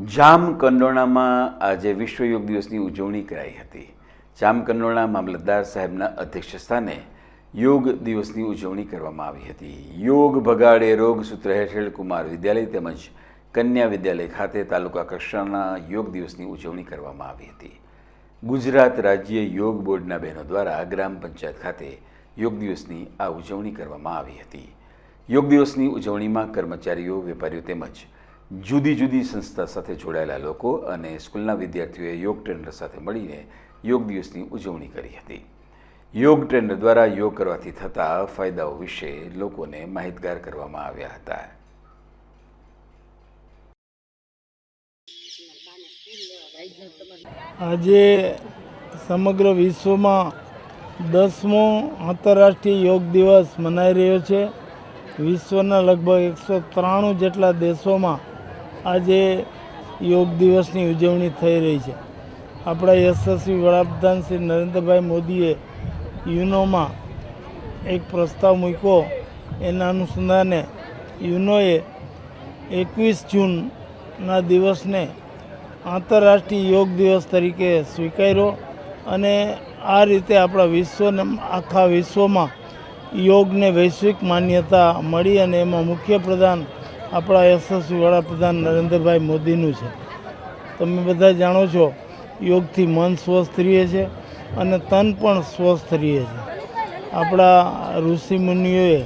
જામકંડોરણામાં આજે વિશ્વ યોગ દિવસની ઉજવણી કરાઈ હતી. જામકંડોરણા મામલતદાર સાહેબના અધ્યક્ષ સ્થાને યોગ દિવસની ઉજવણી કરવામાં આવી હતી. યોગ ભગાડે રોગ સૂત્ર હેઠળ કુમાર વિદ્યાલય તેમજ કન્યા વિદ્યાલય ખાતે તાલુકા કક્ષાના યોગ દિવસની ઉજવણી કરવામાં આવી હતી. ગુજરાત રાજ્ય યોગ બોર્ડના બહેનો દ્વારા ગ્રામ પંચાયત ખાતે યોગ દિવસની આ ઉજવણી કરવામાં આવી હતી. યોગ દિવસની ઉજવણીમાં કર્મચારીઓ, વેપારીઓ તેમજ જુદી જુદી સંસ્થા સાથે જોડાયેલા લોકો અને સ્કૂલના વિદ્યાર્થીઓએ યોગ ટ્રેનર સાથે મળીને યોગ દિવસની ઉજવણી કરી હતી. યોગ ટ્રેનર દ્વારા યોગ કરવાથી થતા ફાયદાઓ વિશે લોકોને માહિતગાર કરવામાં આવ્યા હતા. આજે સમગ્ર વિશ્વમાં દસમો આંતરરાષ્ટ્રીય યોગ દિવસ મનાઈ રહ્યો છે. વિશ્વના લગભગ એકસો ત્રાણું જેટલા દેશોમાં આજે યોગ દિવસની ઉજવણી થઈ રહી છે. આપણા યશસ્વી વડાપ્રધાન શ્રી નરેન્દ્રભાઈ મોદીએ યુનોમાં એક પ્રસ્તાવ મૂક્યો. એના અનુસંધાને યુનોએ એકવીસ જૂનના દિવસને આંતરરાષ્ટ્રીય યોગ દિવસ તરીકે સ્વીકાર્યો અને આ રીતે આપણા વિશ્વને, આખા વિશ્વમાં યોગને વૈશ્વિક માન્યતા મળી અને એમાં મુખ્ય પ્રધાન આપણા યશસ્વી વડાપ્રધાન નરેન્દ્રભાઈ મોદીનું છે. તમે બધા જાણો છો, યોગથી મન સ્વસ્થ રહે છે અને તન પણ સ્વસ્થ રહે છે. આપણા ઋષિ મુનિઓએ